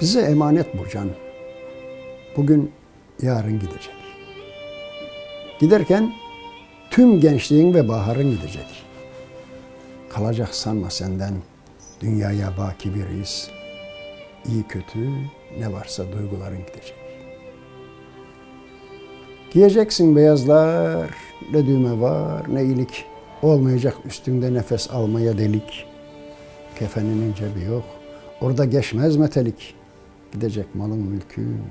Bize emanet bu can. Bugün, yarın gidecek. Giderken tüm gençliğin ve baharın gidecek. Kalacak sanma senden dünyaya baki bir iz. İyi kötü ne varsa duyguların gidecek. Giyeceksin beyazlar, ne düğme var ne ilik. Olmayacak üstünde nefes almaya delik. Kefeninin cebi yok, orada geçmez metelik. Gidecek malın mülkün,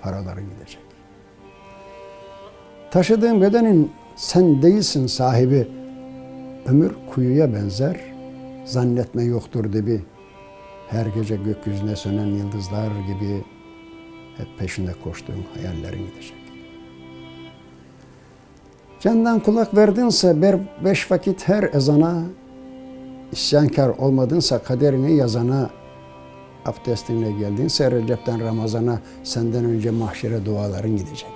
paraların gidecek. Taşıdığın bedenin sen değilsin sahibi. Ömür kuyuya benzer, zannetme yoktur dibi. Her gece gökyüzüne sönen yıldızlar gibi hep peşinde koştuğun hayallerin gidecek. Candan kulak verdinse ber beş vakit her ezana, isyankar olmadınsa kaderini yazana, abdestinle geldinse Recep'ten Ramazan'a senden önce mahşere duaların gidecek.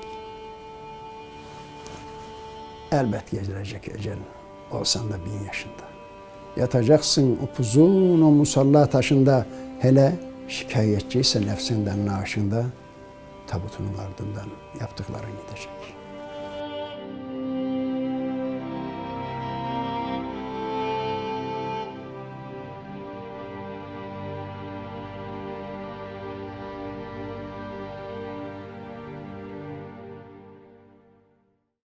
Elbet gelecek ecel, olsan da bin yaşında. Yatacaksın upuzun o musalla taşında, hele şikayetçiyse nefsinden naaşında, tabutunun ardından yaptıkların gidecek.